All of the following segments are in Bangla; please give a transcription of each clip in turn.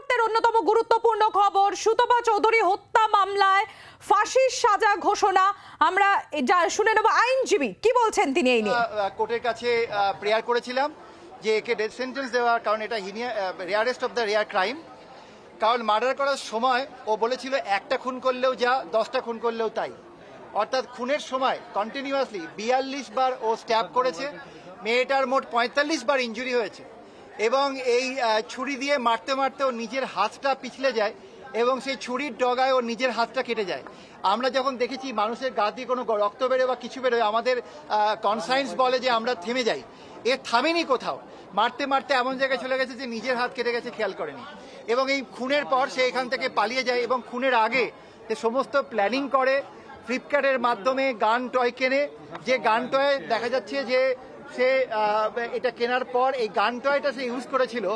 মুহূর্তের অন্যতম গুরুত্বপূর্ণ খবর, সুতপা চৌধুরী হত্যা মামলায় ফাঁসির সাজা ঘোষণা। আমরা যা শুনে নেব, আইনজীবী, কি বলছেন তিনি এই নিয়ে? কোর্টের কাছে প্রেয়ার করেছিলাম যে একে ডেথ সেন্টেন্স দেওয়ার কারণ এটা heinous rarest of the rare crime কারণ মার্ডার করার সময় ও বলেছিল, একটা খুন করলেও যা, দশটা খুন করলেও তাই। অর্থাৎ খুনের সময় কন্টিনিউয়াসলি বিয়াল্লিশ বার ও স্ট্যাব করেছে। মেয়েটার মোট পঁয়তাল্লিশ বার ইঞ্জুরি হয়েছে। এবং এই ছুরি দিয়ে মারতে মারতে ও নিজের হাতটা পিছলে যায় এবং সেই ছুরির ডগায় ও নিজের হাতটা কেটে যায়। আমরা যখন দেখেছি মানুষের গা দিয়ে কোনো রক্ত বেরোয় বা কিছু বেরোয়, আমাদের কনসায়েন্স বলে যে আমরা থেমে যাই। এ থামেনি কোথাও। মারতে মারতে এমন জায়গায় চলে গেছে যে নিজের হাত কেটে গেছে, খেয়াল করেনি। এবং এই খুনের পর সে এখান থেকে পালিয়ে যায় এবং খুনের আগে সে সমস্ত প্ল্যানিং করে ফ্লিপকার্টের মাধ্যমে গান টয় কেনে। যে গান টয় দেখা যাচ্ছে যে সে এটা কেনার পর এই গান টয়টা সে ইউজ করেছিল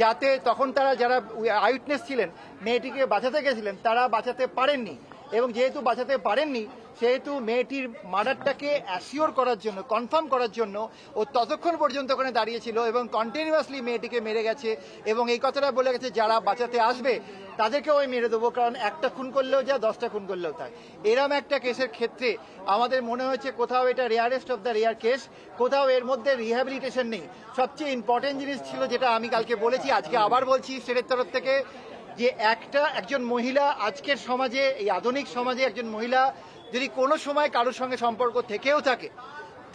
যাতে তখন তারা যারা আইউটনেস ছিলেন, মেয়েটিকে বাঁচাতে গেছিলেন, তারা বাঁচাতে পারেননি। এবং যেহেতু বাঁচাতে পারেননি, সেহেতু মেয়েটির মার্ডারটাকে অ্যাসিওর করার জন্য কনফার্ম করার জন্য ও ততক্ষণ পর্যন্ত ওখানে দাঁড়িয়েছিল এবং কন্টিনিউয়াসলি মেয়েটিকে মেরে গেছে এবং এই কথাটা বলে গেছে, যারা বাঁচাতে আসবে তাদেরকেও ওই মেরে দেবো, কারণ একটা খুন করলেও যা, দশটা খুন করলেও তাই। এরম একটা কেসের ক্ষেত্রে আমাদের মনে হয়েছে কোথাও এটা rarest of the rare case কোথাও এর মধ্যে রিহ্যাবিলিটেশন নেই। সবচেয়ে ইম্পর্টেন্ট জিনিস ছিল যেটা আমি কালকে বলেছি, আজকে আবার বলছি, স্টেটের তরফ থেকে। যে একটা একজন মহিলা আজকের সমাজে, এই আধুনিক সমাজে একজন মহিলা যদি কোনো সময় কারোর সঙ্গে সম্পর্ক থেকেও থাকে,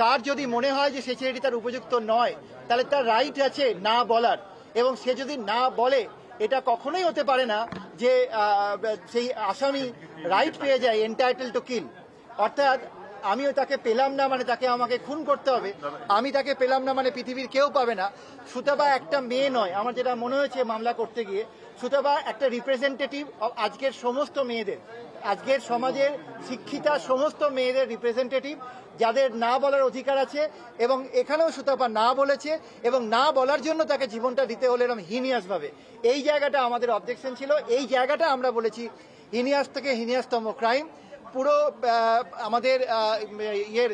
তার যদি মনে হয় যে সে ছেলেটি তার উপযুক্ত নয়, তাহলে তার রাইট আছে না বলার। এবং সে যদি না বলে, এটা কখনোই হতে পারে না যে সেই আসামি রাইট পেয়ে যায় এন্টাইটেল টু কিল অর্থাৎ আমিও তাকে পেলাম না মানে তাকে আমাকে খুন করতে হবে। আমি তাকে পেলাম না মানে পৃথিবীর কেউ পাবে না। সুতবা একটা মেয়ে নয়, আমার যেটা মনে হয়েছে মামলা করতে গিয়ে, সুতবা একটা রিপ্রেজেন্টেটিভ আজকের সমস্ত মেয়েদের, আজকের সমাজের শিক্ষিতা সমস্ত মেয়েদের রিপ্রেজেন্টেটিভ যাদের না বলার অধিকার আছে এবং এখানেও সুতপা না বলেছে এবং না বলার জন্য তাকে জীবনটা দিতে হলে এরকম হিনিয়াসভাবে এই জায়গাটা আমাদের অবজেকশন ছিল, এই জায়গাটা আমরা বলেছি হিনিয়াস থেকে হিনিয়াসতম ক্রাইম পুরো আমাদের ইয়ের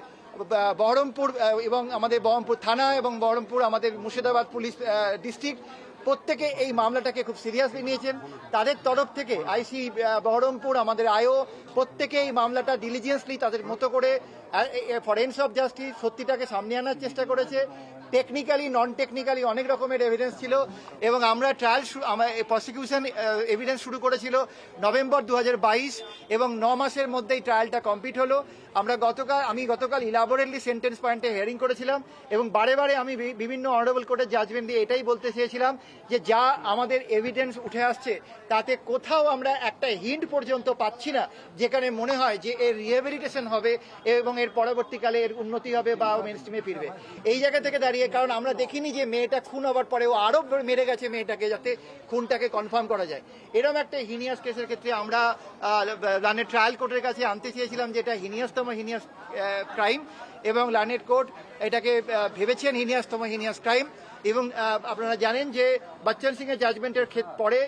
বহরমপুর এবং আমাদের বহরমপুর থানা এবং বহরমপুর আমাদের মুর্শিদাবাদ পুলিশ ডিস্ট্রিক্ট প্রত্যেকে এই মামলাটাকে খুব সিরিয়াসলি নিয়েছেন। তাদের তরফ থেকে আইসি বহরমপুর, আমাদের আয়ও প্রত্যেকে এই মামলাটা ডিলিজিয়েন্সলি তাদের মতো করে ফরেন্স অফ জাস্টিস সত্যিটাকে সামনে আনার চেষ্টা করেছে। টেকনিক্যালি নন টেকনিক্যালি অনেক রকমের এভিডেন্স ছিল এবং আমরা ট্রায়াল প্রসিকিউশন এভিডেন্স শুরু করেছিল নভেম্বর দু হাজার বাইশ এবং ন মাসের মধ্যেই ট্রায়ালটা কমপ্লিট হলো। আমরা গতকাল, আমি গতকাল ইলাবোরেটলি সেন্টেন্স পয়েন্টে হিয়ারিং করেছিলাম এবং বারে বারে আমি বিভিন্ন অনারেবল কোর্টের জাজমেন্ট দিয়ে এটাই বলতে চেয়েছিলাম যে যা আমাদের এভিডেন্স উঠে আসছে, তাতে কোথাও আমরা একটা হিন্ট পর্যন্ত পাচ্ছি না, যেখানে মনে হয় যে এর রিহেবিলিটেশন হবে এবং এর পরবর্তীকালে এর উন্নতি হবে বা মেন স্ট্রিমে ফিরবে। এই জায়গা থেকে দাঁড়িয়ে, কারণ আমরা দেখিনি যে মেয়েটা খুন হওয়ার পরে ও আরও মেরে গেছে মেয়েটাকে, যাতে খুনটাকে কনফার্ম করা যায়। এরকম একটা হিনিয়াস কেসের ক্ষেত্রে আমরা লানের ট্রায়াল কোর্টের কাছে আনতে চেয়েছিলাম যে এটা হিনিয়াসতম হিনিয়াস ক্রাইম এবং লানেট কোর্ট এটাকে ভেবেছেন হিনিয়াসতম হিনিয়াস ক্রাইম এবং আপনারা জানেন যে বচ্চন সিং এর জাজমেন্টের পরে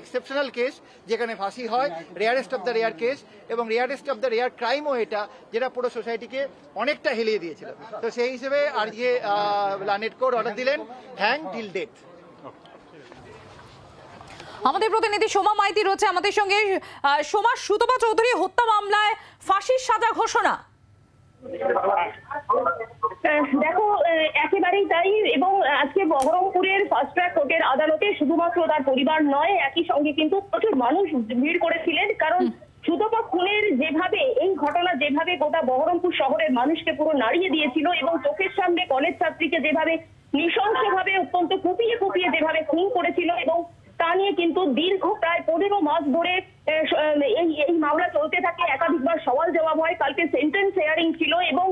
এক্সেপশনাল কেস যেখানে ফাঁসি হয় rarest of the rare case এবং রেয়ারেস্ট অফ দ্য রেয়ার ক্রাইমও এটা যেটা পুরো সোসাইটিকে অনেকটা হেলিয়ে দিয়েছিল। তো সেই হিসেবে আজকে লানেট কোর্ট অর্ডার দিলেন হ্যাং টিল ডেথ আমাদের প্রতিনিধি সোমা মাইতি রয়েছে আমাদের সঙ্গে। সোমা সুতপা চৌধুরী হত্যা মামলায় ফাঁসির সাজা ঘোষণা। দেখো একেবারেই তাই এবং আজকে বহরমপুরের ফার্স্ট ট্র্যাক কোর্টের আদালতে শুধুমাত্র তার পরিবার নয় একই সঙ্গে কিন্তু প্রচুর মানুষ ভিড় করেছিলেন। কারণ সুতপা খুনের যেভাবে এই ঘটনা যেভাবে গোটা বহরমপুর শহরের মানুষকে পুরো নাড়িয়ে দিয়েছিল এবং চোখের সামনে কলেজ ছাত্রীকে যেভাবে নৃশংসভাবে অত্যন্ত কুপিয়ে কুপিয়ে যেভাবে খুন করেছিল এবং তা নিয়ে কিন্তু দীর্ঘ প্রায় পনেরো মাস ধরে এই এই মামলা চলতে থাকে। একাধিকবার সওয়াল জবাব হয়। কালকে সেন্টেন্স হেয়ারিং ছিল এবং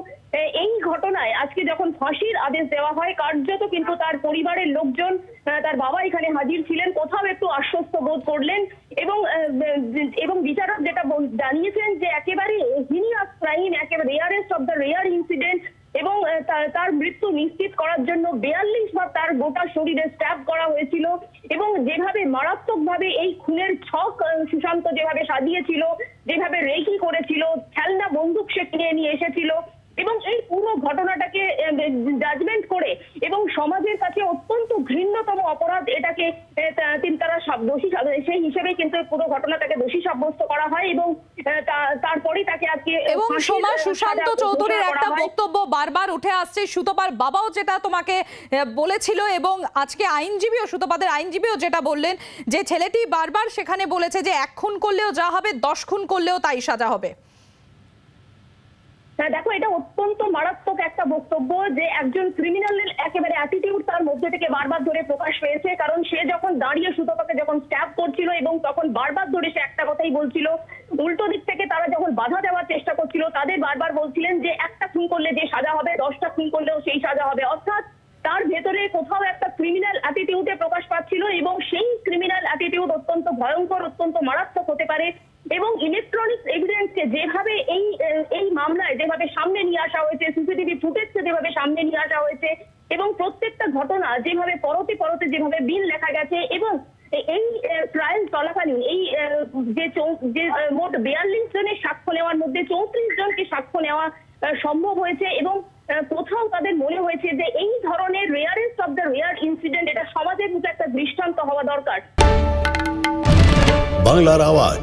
এই ঘটনায় আজকে যখন ফাঁসির আদেশ দেওয়া হয়, কার্যত কিন্তু তার পরিবারের লোকজন তার বাবা এখানে হাজির ছিলেন। কোথাও একটু আশ্বস্ত বোধ করলেন এবং এবং বিচারক যেটা জানিয়েছেন যে একেবারে হিনিয়াস ক্রাইম একেবারে rarest of the rare incident এবং তার মৃত্যু নিশ্চিত করার জন্য বেয়াল্লিশ বার তার গোটা শরীরে স্ট্যাব করা হয়েছিল এবং যেভাবে মারাত্মকভাবে এই খুনের ছক যেভাবে সাজিয়েছিল যেভাবে রেকি করেছিল খেলনা বন্দুক সে কিনে নিয়ে এসেছিল এবং এই পুরো ঘটনাটাকে জাজমেন্ট করে এবং সমাজের কাছে অত্যন্ত ঘৃণ্যতম অপরাধ এটাকে তিনি তারা দোষী সেই হিসেবে কিন্তু পুরো ঘটনাটাকে দোষী সাব্যস্ত করা হয় এবং এ, তা- তারপরেই তাকে আজকে এবং সোমা সুশান্ত চৌধুরীর একটা বক্তব্য বারবার উঠে আসছে সুতপার বাবাও যেটা তোমাকে বলেছিল এবং আজকে আইনজীবীও সুতপাদের আইনজীবীও যেটা বললেন যে ছেলেটি বারবার সেখানে বলেছে যে এক খুন করলেও যা হবে দশ খুন করলেও তাই সাজা হবে। দেখো, এটা অত্যন্ত মারাত্মক একটা বক্তব্য যে একজন ক্রিমিনালের একেবারে অ্যাটিটিউড তার মধ্যে থেকে বারবার ধরে প্রকাশ পেয়েছে, কারণ সে যখন দাঁড়িয়ে সুতপাকে যখন স্ট্যাপ করছিল এবং তখন বারবার ধরে সে একটা কথাই বলছিল, উল্টো দিক থেকে তারা যখন বাধা দেওয়ার চেষ্টা করছিল, তাদের বারবার বলছিলেন যে একটা খুন করলে যে সাজা হবে, দশটা খুন করলেও সেই সাজা হবে। অর্থাৎ তার ভেতরে কোথাও একটা ক্রিমিনাল অ্যাটিটিউডে প্রকাশ পাচ্ছিল এবং সেই ক্রিমিনাল অ্যাটিটিউড অত্যন্ত ভয়ঙ্কর, অত্যন্ত মারাত্মক হতে পারে। এবং ইলেকট্রনিক্স এভিডেন্সকে যেভাবে এই এই মামলায় যেভাবে সামনে নিয়ে আসা হয়েছে সিসিটিভি ফুটেজকে যেভাবে সামনে নিয়ে আসা হয়েছে, এবং প্রত্যেকটা ঘটনা যেভাবে পরতে পরতে যেভাবে বিল লেখা গেছে, এবং এই ট্রায়াল চলাকালীন এই যে যে মোট বিয়াল্লিশ জনের সাক্ষ্য নেওয়ার মধ্যে চৌত্রিশ জনকে সাক্ষ্য নেওয়া সম্ভব হয়েছে, এবং কোথাও তাদের মনে হয়েছে যে এই ধরনের rarest of the rare incident এটা সমাজের মধ্যে একটা দৃষ্টান্ত হওয়া দরকার। বাংলার আওয়াজ।